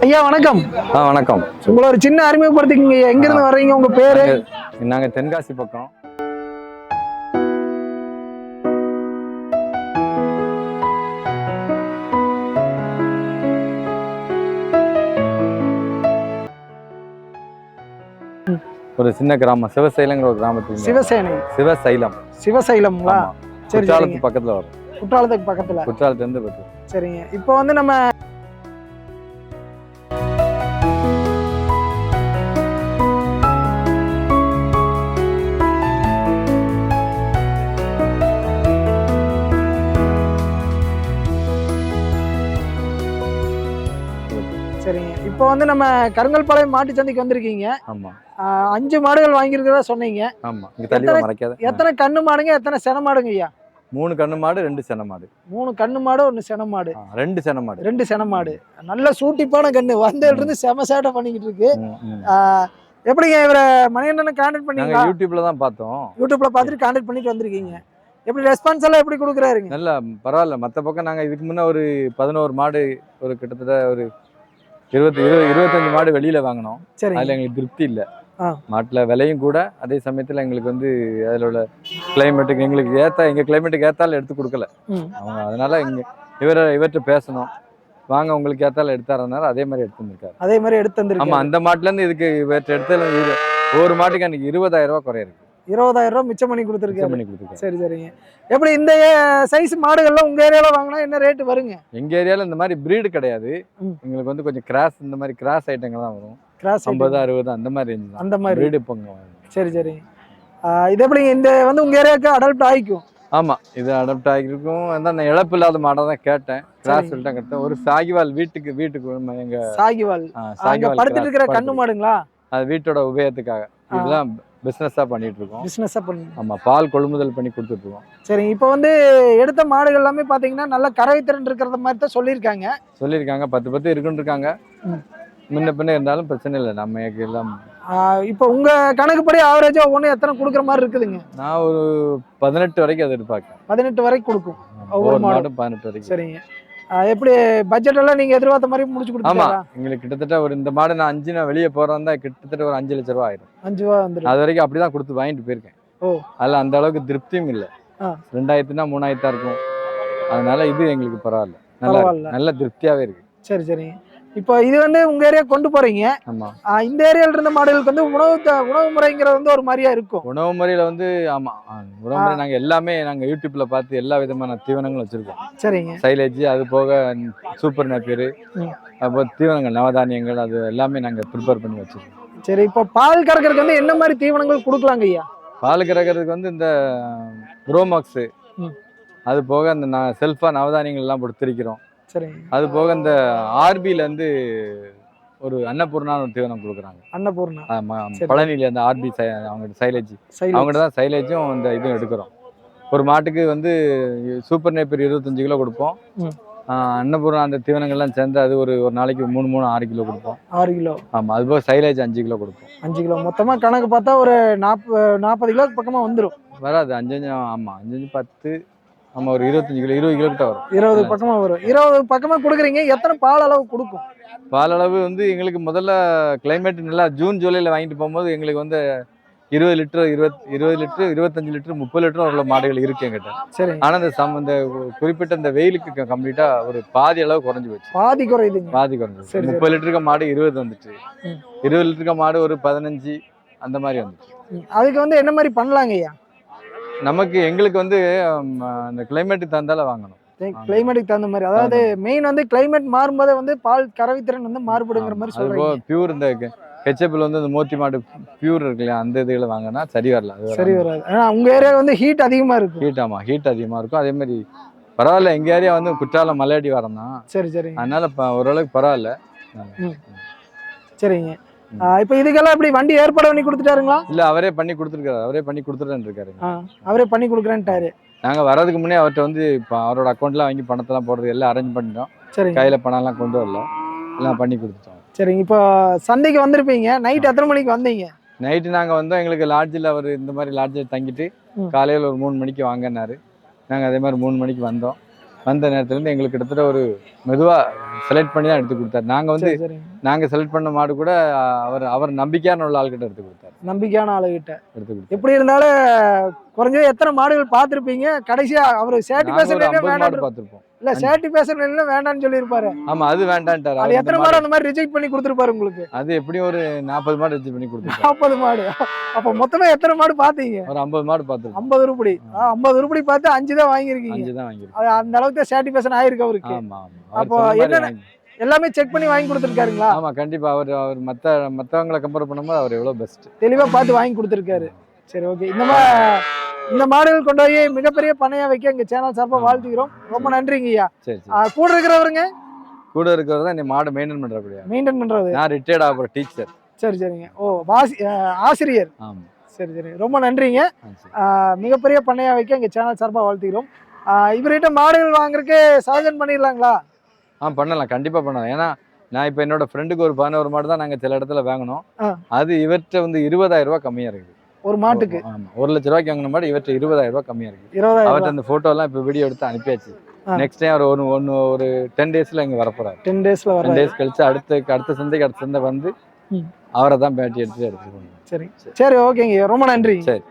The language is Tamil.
ஐயா வணக்கம். ஆ வணக்கம். உங்களை ஒரு சின்ன அறிமுகப்படுத்திக்கங்க ஐயா. எங்க இருந்து வர்றீங்க? உங்க பேரு? நாங்க- தென்காசி பக்கம். ஒரு சின்ன கிராமம். சிவசைலங்கிற ஒரு கிராமத்துக்கு சிவசேனை சிவசைலம். சிவசைலம்ங்களா. சரி குற்றாலத்து சரிங்க பக்கத்துல வரும். குற்றாலத்துக்கு பக்கத்துல. குற்றாலத்துல இருந்து சரிங்க. இப்போ வந்து நம்ம வந்து நம்ம கருங்கல்பாளையம் மாட்டு சந்தைக்கு வந்திருக்கீங்க. ஆமா. அஞ்சு மாடுகள் வாங்கியிருக்கிறதா சொன்னீங்க. ஆமா. எத்தனை- கண்ணு மாடுங்க எத்தனை சென மாடுங்க ஐயா? மூணு கண்ணு மாடு ரெண்டு சென மாடு. மூணு கண்ணு மாடு ஒன்று சென மாடு. ரெண்டு சென மாடு. ரெண்டு சென மாடு. நல்ல சூட்டிப்பான கண்ணு. வந்ததுல இருந்து செம சேட்டை பண்ணிக்கிட்டு இருக்கு. எப்படிங்க இவரை மணியண்ணனை கான்டாக்ட் நாங்க பண்ணீங்களா யூடியூப்ல தான் பார்த்தோம். யூடியூப்ல பார்த்துட்டு கான்டாக்ட் பண்ணிட்டு வந்திருக்கீங்க. எப்படி ரெஸ்பான்ஸ் எல்லாம் எப்படி கொடுக்குறாருங்க? நல்லா பரவாயில்ல. மற்ற பக்கம் நாங்கள் இதுக்கு முன்னே ஒரு பதினோரு மாடு ஒரு கிட்டத்தட்ட ஒரு இருபத்தி இருபது இருபத்தஞ்சு மாடு வெளியில வாங்கினோம். சரிங்க. அதில் எங்களுக்கு திருப்தி இல்லை. மாட்டில் விலையும் கூட அதே சமயத்தில் எங்களுக்கு வந்து அதில் உள்ள கிளைமேட்டுக்கு எங்களுக்கு ஏற்ற எங்கள் கிளைமேட்டுக்கு ஏற்றாலும் எடுத்து கொடுக்கல. அவங்க அதனால இங்கே இவரை இவர்கிட்ட பேசணும். வாங்க உங்களுக்கு ஏற்றாலும் எடுத்தாரனால அதே மாதிரி எடுத்து வந்திருக்காரு அதே மாதிரி எடுத்து ஆமா வந்திருக்கீங்க அந்த மாட்டுலேருந்து இதுக்கு இவர்கிட்ட எடுத்ததுல இது ஒவ்வொரு மாட்டுக்கு அன்னைக்கு இருபதாயிரம் ரூபா குறைய இருக்கு இருபதாயிரம் ரூபாய் மிச்சம் பண்ணி மிச்சம் கொடுத்துருக்காரு பண்ணி கொடுத்துருக்காரு. சரி சரிங்க. எப்படி இந்த சைஸ் மாடுகள்லாம் உங்க ஏரியால வாங்கினா என்ன ரேட் வருங்க? எங்க ஏரியால இந்த மாதிரி பிரீடு கிடையாது. எங்களுக்கு வந்து கொஞ்சம் கிராஸ் இந்த மாதிரி கிராஸ் ஐட்டங்கள் தான் வரும். கிராஸ் ஐம்பது அறுபது அந்த மாதிரி அந்த மாதிரி. பிரீடு பொங்க சரி சரி. இது எப்படிங்க? இந்த வந்து உங்க ஏரியாவுக்கு அடல்ட் ஆயிக்கும் ஆமா இது அடாப்ட் ஆகிருக்கும். அதான் நான் இழப்பு இல்லாத மாடை தான் கேட்டேன். கிராஸ் சரிங்க. சொல்லிட்டேன் கேட்டேன். ஒரு சாகிவால் வீட்டுக்கு வீட்டுக்கு நம்ம எங்க சாகிவால். சாகிவால் படுத்துட்டு இருக்கிற கண்ணு. மாடுங்களா? அது வீட்டோட உபயோகத்துக்காக. இதெல்லாம் பிசினஸா பண்ணிட்டு இருக்கோம் பிசினஸா பண்ணி ஆமா பால் கொள்முதல் பண்ணி கொடுத்துட்டு இருக்கோம் சரிங்க இப்போ வந்து எடுத்த மாடுகள் எல்லாமே பாத்தீங்கன்னா நல்ல கறவை திறன் இருக்கிறத மாதிரி தான் சொல்லியிருக்காங்க. சொல்லியிருக்காங்க பத்து பத்து இருக்குன்னு இருக்காங்க. முன்ன பின்ன இருந்தாலும் பிரச்சனை இல்லை நம்ம எல்லாம் இப்போ உங்க கணக்குப்படி ஆவரேஜா ஒவ்வொன்று எத்தனை கொடுக்குற மாதிரி இருக்குதுங்க? நான் ஒரு பதினெட்டு வரைக்கும் அதை எதிர்பார்க்கேன் பதினெட்டு வரைக்கும் கொடுக்கும். ஒவ்வொரு மாடும். பதினெட்டு வரைக்கும். சரிங்க. எப்படி பட்ஜெட் எல்லாம் நீங்க எதிர்பார்த்த மாதிரி முடிச்சு ஆமா. கொடுத்தீங்களா எங்களுக்கு கிட்டத்தட்ட ஒரு இந்த மாடு நான் அஞ்சு நான் வெளியே போறதா தான் கிட்டத்தட்ட ஒரு அஞ்சு லட்ச ரூபா ஆயிரும். அஞ்சு ரூபா வந்துடும் அது வரைக்கும் அப்படிதான் கொடுத்து வாங்கிட்டு போயிருக்கேன். ஓ. அதுல அந்த அளவுக்கு திருப்தியும் இல்லை. ரெண்டாயிரத்துனா மூணாயிரத்தா இருக்கும். அதனால இது எங்களுக்கு பரவாயில்ல. நல்லா நல்ல திருப்தியாவே இருக்கு. சரி சரிங்க இப்போ இது வந்து உங்க ஏரியா கொண்டு போறீங்க. இந்த ஏரியால இருந்த மாடுகளுக்கு வந்து உணவு உணவு முறைங்கிறது வந்து ஒரு மாதிரியா இருக்கும். உணவு முறையில வந்து ஆமா உணவு முறை நாங்க எல்லாமே நாங்க யூடியூப்ல பார்த்து எல்லா விதமான தீவனங்களும் வச்சிருக்கோம். சரிங்க. சைலேஜ் அது போக சூப்பர் நப்பீர் ம். அப்புறம் தீவனங்கள் நவதானியங்கள் அது எல்லாமே நாங்க ப்ரிப்பேர் பண்ணி வச்சிருக்கோம். சரி இப்போ பால் கறக்கிறதுக்கு வந்து என்ன மாதிரி தீவனங்கள் கொடுக்கலாங்க ஐயா? பால் கறக்கிறதுக்கு வந்து இந்த ப்ரோமாக்ஸு ம். அது போக அந்த நான் செல்ஃபாக நவதானியங்கள் எல்லாம் போட்டு திரிக்கிறோம் சரிங்க. அது போக இந்த ஆர்பியில் வந்து ஒரு அன்னபூர்ணான்னு ஒரு தீவனம் கொடுக்குறாங்க. அன்னபூர்ணா. ஆமா, சரி. பழனியில அந்த ஆர்பி அவங்க சைலேஜ். அவங்ககிட்ட தான் சைலேஜும் இந்த இதுவும் எடுக்கிறோம். ஒரு மாட்டுக்கு வந்து சூப்பர் நேப்பர் இருபத்தஞ்சு கிலோ கொடுப்போம். அன்னபூர்ணா அந்த தீவனங்கள்லாம் சேர்ந்து அது ஒரு ஒரு நாளைக்கு மூணு மூணு ஆறு கிலோ கொடுப்போம். ஆறு கிலோ. ஆமாம் அது போக சைலேஜ் அஞ்சு கிலோ கொடுப்போம். அஞ்சு கிலோ. மொத்தமா கணக்கு பார்த்தா ஒரு நாற்பது நாற்பது கிலோ பக்கமா வந்துடும் வராது. அஞ்சு அஞ்சு ஆமாம் அஞ்சு அஞ்சு பத்து ஆமாம் ஒரு இருபத்தஞ்சு கிலோ இருபது கிலோ கிட்ட வரும். இருபது பக்கமா வரும். இருபது பக்கமா கொடுக்குறீங்க எத்தனை பால் அளவு கொடுக்கும்? பால் அளவு வந்து எங்களுக்கு முதல்ல கிளைமேட் நல்லா ஜூன் ஜூலையில் வாங்கிட்டு போகும்போது எங்களுக்கு வந்து இருபது லிட்டர் இருபத் இருபது லிட்டர் இருபத்தஞ்சு லிட்டர் முப்பது லிட்டர் உள்ள மாடுகள் இருக்கு எங்கிட்ட சரிங்க ஆனால் இந்த சம் இந்த குறிப்பிட்ட இந்த வெயிலுக்கு கம்ப்ளீட்டாக ஒரு பாதி அளவு குறைஞ்சி போச்சு. பாதி குறையுதுங்க. பாதி சரி, குறைஞ்சி சரி. முப்பது லிட்டருக்கு மாடு இருபது வந்துச்சு. இருபது லிட்டருக்கு மாடு ஒரு பதினஞ்சு அந்த மாதிரி வந்துச்சு. அதுக்கு வந்து என்ன மாதிரி பண்ணலாங்க ஐயா நமக்கு எங்களுக்கு வந்து அந்த கிளைமேட்டுக்கு தந்தால வாங்கணும். கிளைமேட்டுக்கு தகுந்த மாதிரி. அதாவது மெயின் வந்து கிளைமேட் மாறும்போதே வந்து பால் கறவைத்திறன் வந்து மாறுபடுங்கிற மாதிரி சொல்றீங்க. பியூர் இந்த ஹெச்எப்பில் வந்து இந்த மோத்தி மாடு பியூர் இருக்கு இல்லையா அந்த இதுகளை வாங்கினா சரி வரல அது சரி வராது. ஏன்னா உங்க ஏரியா வந்து ஹீட் அதிகமா இருக்கும் ஹீட் ஆமாம் ஹீட் அதிகமாக இருக்கும். அதே மாதிரி பரவாயில்ல எங்கள் ஏரியா வந்து குற்றாலம் மலையடி வரம் தான். சரி சரிங்க. அதனால இப்போ ஓரளவுக்கு பரவாயில்ல. சரிங்க. இப்போ இதுக்கெல்லாம் இப்படி வண்டி ஏற்பாடு பண்ணி கொடுத்துட்டாருங்களா? இல்லை அவரே பண்ணி கொடுத்துருக்காரு. அவரே பண்ணி கொடுத்துட்டு இருக்காரு. அவரே பண்ணி கொடுக்குறேன்ட்டாரு. நாங்கள் வர்றதுக்கு முன்னே அவர்கிட்ட வந்து இப்போ அவரோட அக்கௌண்ட்லாம் வாங்கி பணத்தெல்லாம் போடுறது எல்லாம் அரேஞ்ச் பண்ணிட்டோம். சரிங்க. கையில் பணம்லாம் கொண்டு வரல. எல்லாம் பண்ணி கொடுத்துட்டோம். சரிங்க இப்போ சந்தைக்கு வந்திருப்பீங்க. நைட் எத்தனை மணிக்கு வந்தீங்க? நைட்டு நாங்கள் வந்தோம். எங்களுக்கு லாட்ஜில் அவர் இந்த மாதிரி லாட்ஜில் தங்கிட்டு. காலையில் ஒரு மூணு மணிக்கு வாங்கினாரு. நாங்கள் அதே மாதிரி மூணு மணிக்கு வந்தோம். வந்த நேரத்துல இருந்து எங்களுக்கு கிட்டத்தட்ட ஒரு மெதுவா செலக்ட் பண்ணி தான் எடுத்து கொடுத்தாரு. நாங்க வந்து சரி சரிங்க நாங்க செலக்ட் பண்ண மாடு கூட அவர் அவர் நம்பிக்கையான உள்ள ஆள்கிட்ட எடுத்து கொடுத்தாரு. நம்பிக்கையான ஆளுகிட்ட. எடுத்து கொடுத்தாரு. எப்படி இருந்தாலும் குறைஞ்சது எத்தனை மாடுகள் பார்த்திருப்பீங்க? கடைசியா அவரு சேட்டி நாங்க ஒரு பேசுறதுல 50 வேண்டாம் மாடு பார்த்திருப்போம். இல்ல சேட்டி பேசுறதுல வேண்டாம்னு சொல்லியிருப்பாரு. ஆமா அது வேண்டான்ட்டாரு. அது எத்தனை மாடு அந்த மாதிரி ரிஜெக்ட் பண்ணி கொடுத்துருப்பாரு உங்களுக்கு? அது எப்படியும் ஒரு நாற்பது மாடு வச்சு பண்ணி கொடுத்தாரு நாற்பது மாடு. அப்ப மொத்தமா எத்தனை மாடு பாத்தீங்க ஒரு ஐம்பது மாடு பார்த்திருக்கோம். ஐம்பது உருப்படி. ஐம்பது உருப்படி பார்த்து அஞ்சு தான் வாங்கியிருக்கீங்க. அஞ்சு தான் வாங்கியிருக்கோம். அது அந்த அளவுக்கு சேட்டி பேசன் ஆயிருக்கு அவருக்கு. ஆமா அப்போ வாங்கி- எல்லாமே செக் பண்ணி வாங்கி கொடுத்துருக்காருங்களா? ஆமா கண்டிப்பா. அவர் அவர் மத்த மத்தவங்களை கம்பேர் பண்ணும்போது அவர் எவ்வளவு பெஸ்ட் தெளிவா பார்த்து வாங்கி கொடுத்துருக்காரு. சரி ஓகே இந்த மாதிரி இந்த மாடுகள் கொண்டு போய் மிகப்பெரிய பண்ணையா வைக்க எங்க சேனல் சார்பா ஆமா. வாழ்த்துக்கிறோம் ரொம்ப நன்றிங்க ஐயா. கூட இருக்கிறவருங்க? கூட இருக்கிறது தான் இந்த மாடு மெயின்டைன் பண்றபடியா மெயின்டைன் பண்றது. நான் ரிட்டையர்ட் ஆகிற டீச்சர் சரி சரிங்க. ஓ வாசி ஆசிரியர். ஆமா. சரி சரி. ரொம்ப நன்றிங்க. மிகப்பெரிய பண்ணையா வைக்க எங்க சேனல் சார்பா வாழ்த்துக்கிறோம் இவர்கிட்ட மாடுகள் வாங்குறதுக்கு சஜன் பண்ணிடலாங்களா? ஆ பண்ணலாம். கண்டிப்பா பண்ணலாம். ஏன்னா நான் இப்போ என்னோட ஃப்ரெண்டுக்கு ஒரு பதினோரு மாடு தான் நாங்க சில இடத்துல வாங்கினோம். அது இவர்கிட்ட வந்து இருபதாயிரம் ரூபாய் கம்மியா இருக்குது. ஒரு மாட்டுக்கு. ஒரு லட்ச ரூபாய்க்கு வாங்கின மாடு இவர்கிட்ட இருபதாயிரம் ரூபாய் கம்மியா இருக்கு. இருபதாயிரம் அந்த போட்டோ எல்லாம் இப்போ வீடியோ எடுத்து அனுப்பியாச்சு. நெக்ஸ்ட் டைம் அவர் ஒரு ஒன்று ஒரு டென் டேஸ்ல இங்க வரப்போறாரு. டென் டேஸ்ல டென் டேஸ் கழிச்சு அடுத்த அடுத்த சந்தைக்கு அடுத்த சந்தை வந்து. அவரை தான் பேட்டி எடுத்து எடுத்துக்கணும் சரி. சரி ஓகேங்க ரொம்ப நன்றி. சரி.